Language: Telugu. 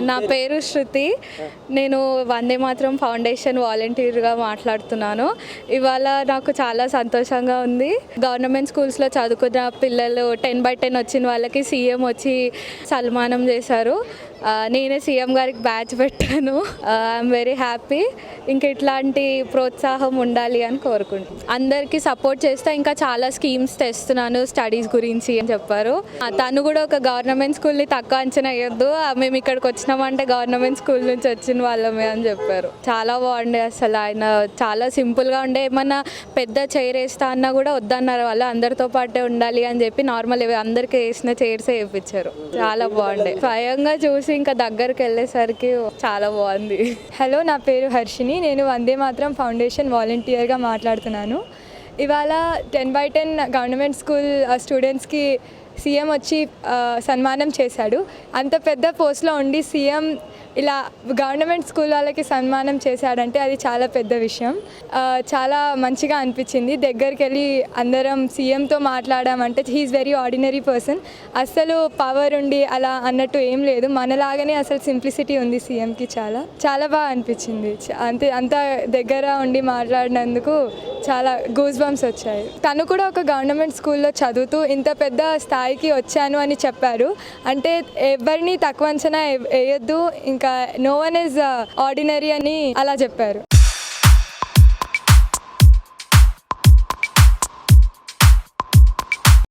నా పేరు శృతి. నేను వందే మాత్రం ఫౌండేషన్ వాలంటీర్గా మాట్లాడుతున్నాను. ఇవాళ నాకు చాలా సంతోషంగా ఉంది. గవర్నమెంట్ స్కూల్స్లో చదువుకున్న పిల్లలు టెన్ బై టెన్ వచ్చిన వాళ్ళకి సీఎం వచ్చి సన్మానం చేశారు. నేనే సీఎం గారికి బ్యాచ్ పెట్టాను. ఐఎమ్ వెరీ హ్యాపీ ఇంకా ఇట్లాంటి ప్రోత్సాహం ఉండాలి అని కోరుకుంటున్నాను. అందరికీ సపోర్ట్ చేస్తే ఇంకా చాలా స్కీమ్స్ తెస్తున్నాను స్టడీస్ గురించి అని చెప్పారు. తను కూడా ఒక గవర్నమెంట్ స్కూల్ని తక్కువ అంచనా వేయొద్దు. మేము ఇక్కడికి వచ్చినామంటే గవర్నమెంట్ స్కూల్ నుంచి వచ్చిన వాళ్ళమే అని చెప్పారు. చాలా బాగుండే అసలు ఆయన. చాలా సింపుల్గా ఉండే. ఏమన్నా పెద్ద చైర్ వేస్తా అన్నా కూడా వద్దన్నారు వాళ్ళు. అందరితో పాటే ఉండాలి అని చెప్పి నార్మల్ అందరికి వేసిన చైర్స్ వేయించారు చాలా బాగుండే. స్వయంగా చూసి ఇంకా దగ్గరికి వెళ్ళేసరికి చాలా బాగుంది. హలో నా పేరు హర్షిని. నేను వందే మాత్రం ఫౌండేషన్ వాలంటీర్గా మాట్లాడుతున్నాను. ఇవాళ ten by ten government school స్టూడెంట్స్కి సీఎం వచ్చి సన్మానం చేశాడు. అంత పెద్ద పోస్ట్లో ఉండి సీఎం ఇలా గవర్నమెంట్ స్కూల్ వాళ్ళకి సన్మానం చేశాడంటే అది చాలా పెద్ద విషయం. చాలా మంచిగా అనిపించింది. దగ్గరికి వెళ్ళి అందరం సీఎంతో మాట్లాడామంటే he is very ordinary person. అస్సలు పవర్ ఉండి అలా అన్నట్టు ఏం లేదు. మనలాగానే అసలు సింప్లిసిటీ ఉంది సీఎంకి చాలా. చాలా బాగా అనిపించింది. అంతే అంత దగ్గర ఉండి మాట్లాడినందుకు చాలా గూస్ బంప్స్ వచ్చాయి. తను కూడా ఒక గవర్నమెంట్ స్కూల్లో చదువుతూ ఇంత పెద్ద స్థాయికి వచ్చాను అని చెప్పారు. అంటే ఎవరిని తక్కువ అంచనా వేయొద్దు ఇంకా నో వన్ ఇస్ ఆర్డినరీ అని అలా చెప్పారు.